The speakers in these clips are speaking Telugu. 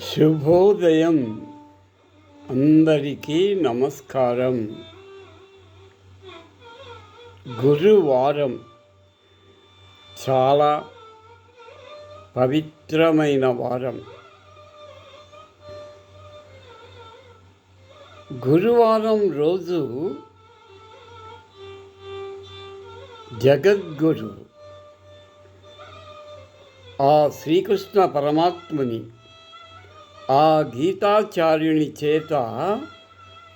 శుభోదయం. అందరికీ నమస్కారం. గురువారం చాలా పవిత్రమైన వారం. గురువారం రోజు జగద్గురు ఆ శ్రీకృష్ణ పరమాత్ముని ఆ గీతాచార్యుని చేత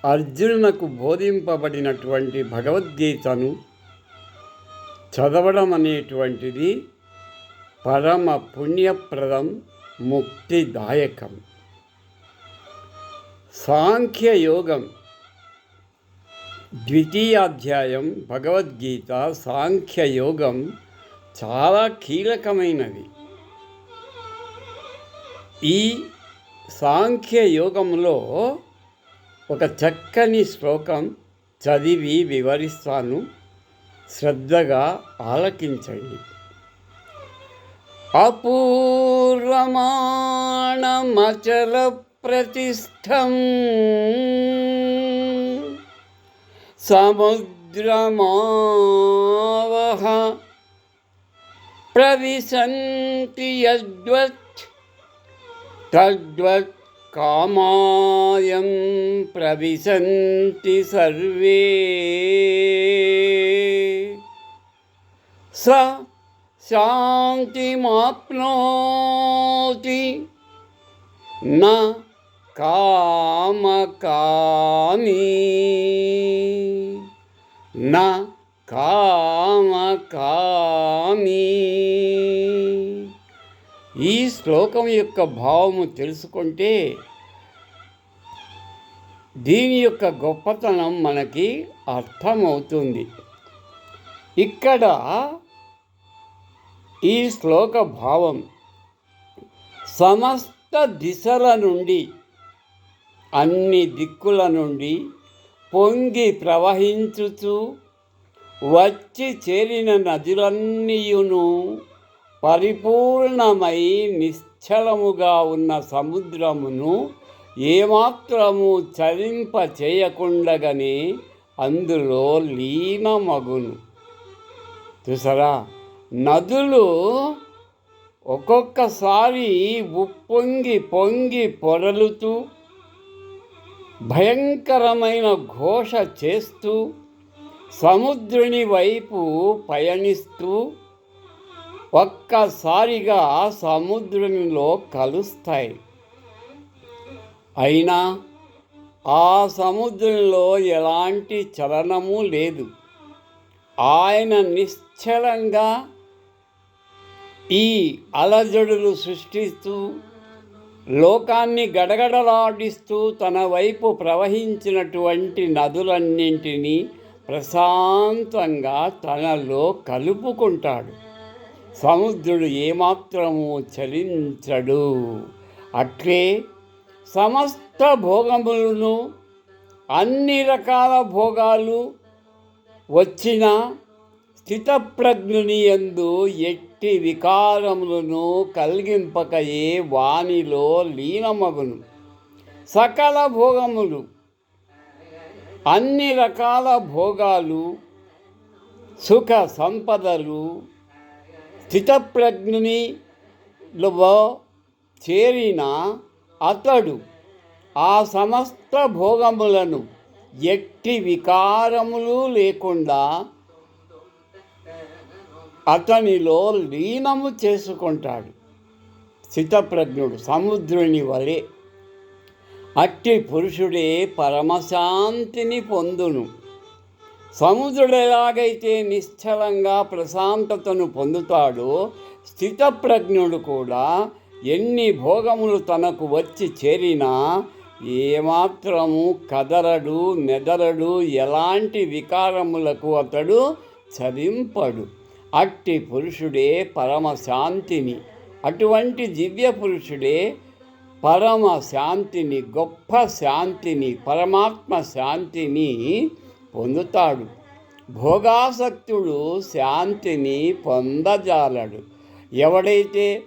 అర్జునునకు బోధింపబడినటువంటి భగవద్గీతను చదవడం అనేటువంటిది పరమ పుణ్యప్రదం ముక్తిదాయకం. సాంఖ్యయోగం ద్వితీయాధ్యాయం భగవద్గీత సాంఖ్యయోగం చాలా కీలకమైనది. ఈ సాంఖ్యయోగంలో ఒక చక్కని శ్లోకం చదివి వివరిస్తాను. శ్రద్ధగా ఆలకించండి. అపూర్వమాణమచల ప్రతిష్టం సముద్రమావహ ప్రవిశంతి యద్వత్ तद्वत् कामायं प्रविशन्ति सर्वे स शान्तिमाप्नोति न कामकामी न कामकामी ఈ శ్లోకం యొక్క భావము తెలుసుకుంటే దీని యొక్క గొప్పతనం మనకి అర్థమవుతుంది. ఇక్కడ ఈ శ్లోక భావం సమస్త దిశల నుండి అన్ని దిక్కుల నుండి పొంగి ప్రవహించుచు వచ్చి చేరిన నదులన్నీయును పరిపూర్ణమై నిశ్చలముగా ఉన్న సముద్రమును ఏమాత్రము చలింప చేయకుండగానే అందులో లీనమగును. చూసారా? నదులు ఒక్కొక్కసారి ఉప్పొంగి పొంగి పొరలుతూ భయంకరమైన ఘోష చేస్తూ సముద్రుని వైపు పయనిస్తూ ఒక్కసారిగా సముద్రంలో కలుస్తాయి. అయినా ఆ సముద్రంలో ఎలాంటి చలనము లేదు. ఆయన నిశ్చలంగా ఈ అలజడులు సృష్టిస్తూ లోకాన్ని గడగడలాడిస్తూ తన వైపు ప్రవహించినటువంటి నదులన్నింటినీ ప్రశాంతంగా తనలో కలుపుకుంటాడు. సముద్రుడు ఏమాత్రము చలించడు. అట్లే సమస్త భోగములను అన్ని రకాల భోగాలు వచ్చిన స్థితప్రజ్ఞుని ఎందు ఎట్టి వికారములను కలిగింపకయే వానిలో లీనమగును. సకల భోగములు అన్ని రకాల భోగాలు సుఖ సంపదలు స్థితప్రజ్ఞునిలో చేరిన అతడు ఆ సమస్త భోగములను ఎట్టి వికారములు లేకుండా అతనిలో లీనము చేసుకుంటాడు. స్థితప్రజ్ఞుడు సముద్రుని వలె. అట్టి పురుషుడే పరమశాంతిని పొందును. సముద్రుడు ఎలాగైతే నిశ్చలంగా ప్రశాంతతను పొందుతాడో స్థితప్రజ్ఞుడు కూడా ఎన్ని భోగములు తనకు వచ్చి చేరినా ఏమాత్రము కదలడు మెదలడు ఎలాంటి వికారములకు అతడు చదింపడు అట్టి పురుషుడే పరమశాంతిని అటువంటి దివ్య పురుషుడే పరమ శాంతిని గొప్ప శాంతిని పరమాత్మ శాంతిని పొందుతాడు. భోగాసక్తుడు శాంతిని పొందజాలడు. ఎవడైతే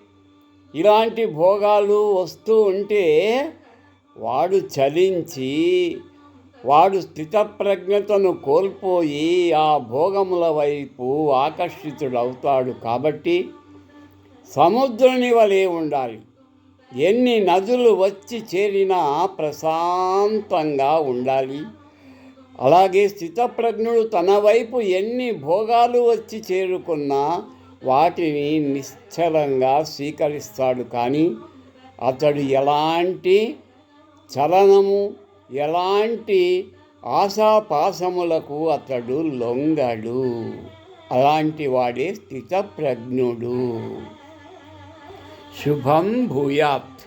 ఇలాంటి భోగాలు వస్తూ ఉంటే వాడు చలించి వాడు స్థితప్రజ్ఞతను కోల్పోయి ఆ భోగముల వైపు ఆకర్షితుడవుతాడు కాబట్టి సముద్రుని వలె ఉండాలి. ఎన్ని నదులు వచ్చి చేరినా ప్రశాంతంగా ఉండాలి. అలాగే స్థితప్రజ్ఞుడు తన వైపు ఎన్ని భోగాలు వచ్చి చేరుకున్నా వాటిని నిశ్చలంగా స్వీకరిస్తాడు. కానీ అతడు ఎలాంటి చలనము ఎలాంటి ఆశాపాసములకు అతడు లొంగడు. అలాంటి వాడే స్థితప్రజ్ఞుడు. శుభం భూయాత్.